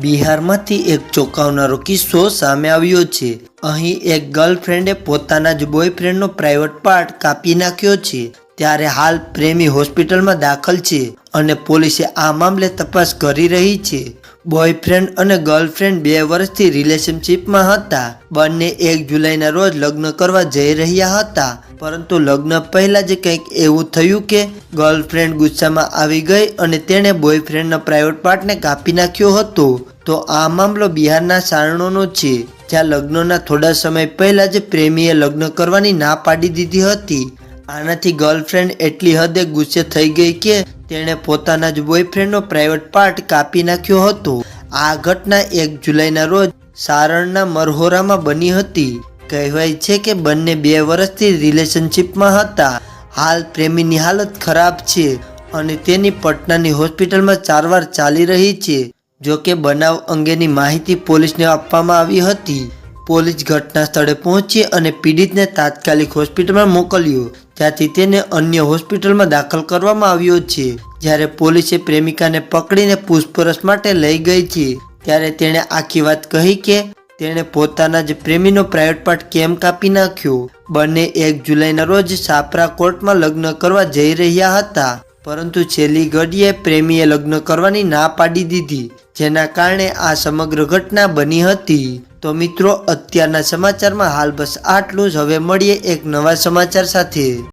બિહારમાંથી એક ચોંકાવનારો કિસ્સો સામે આવ્યો છે. અહીં એક ગર્લફ્રેન્ડે પોતાના જ બોયફ્રેન્ડનો પ્રાઇવેટ પાર્ટ કાપી નાખ્યો છે. ત્યારે હાલ પ્રેમી હોસ્પિટલમાં દાખલ છે અને પોલીસે આ મામલે તપાસ કરી રહી છે. બોયફ્રેન્ડ અને ગર્લફ્રેન્ડ બે વર્ષથી રિલેશનશિપમાં હતા. બંને એક જુલાઈના રોજ લગ્ન કરવા જઈ રહ્યા હતા. પરંતુ લગ્ન પહેલા જ કંઈક એવું થયું કે ગર્લફ્રેન્ડ ગુસ્સામાં આવી ગઈ અને તેણે બોયફ્રેન્ડના પ્રાઇવેટ પાર્ટને કાપી નાખ્યો હતો. તો આ મામલો બિહારના સારણોનો છે, જ્યાં લગ્નના થોડા સમય પહેલા જ પ્રેમીએ લગ્ન કરવાની ના પાડી દીધી હતી. આનાથી ગર્લફ્રેન્ડ એટલી હદે ગુસ્સે થઈ ગઈ કે તેણે પોતાના જ બોયફ્રેન્ડનો પ્રાઇવેટ પાર્ટ કાપી નાખ્યો હતો. આ ઘટના એક જુલાઈના રોજ સારણના મરહોરામાં બની હતી. કહેવાય છે કે બંને બે વર્ષથી રિલેશનશિપમાં હતા. હાલ પ્રેમીની હાલત ખરાબ છે અને તેની પટનાની હોસ્પિટલમાં સારવાર ચાલી રહી છે. જો કે બનાવ અંગેની માહિતી પોલીસને આપવામાં આવી હતી. પોલીસ ઘટના સ્થળે પહોંચી અને પીડિતને તાત્કાલિક હોસ્પિટલમાં મોકલ્યો. ત્યાંથી તેને અન્ય હોસ્પિટલમાં દાખલ કરવામાં આવ્યો છે. જ્યારે પોલીસે પ્રેમિકાને પકડીને પૂછપરછ માટે લઈ ગઈ છે, ત્યારે તેણે આખી વાત કહી કે તેણે પોતાના જ પ્રેમીનો પ્રાઇવેટ પાર્ટ કેમ કાપી નાખ્યો? બંને એક જુલાઈના રોજ સાપરા કોર્ટમાં લગ્ન કરવા જઈ રહ્યા હતા. પરંતુ છેલ્લી ઘડીએ પ્રેમીએ લગ્ન કરવાની ના પાડી દીધી, જેના કારણે આ સમગ્ર ઘટના બની હતી. તો મિત્રો, અત્યારના સમાચારમાં હાલ બસ આટલું જ. હવે મળીએ એક નવા સમાચાર સાથે.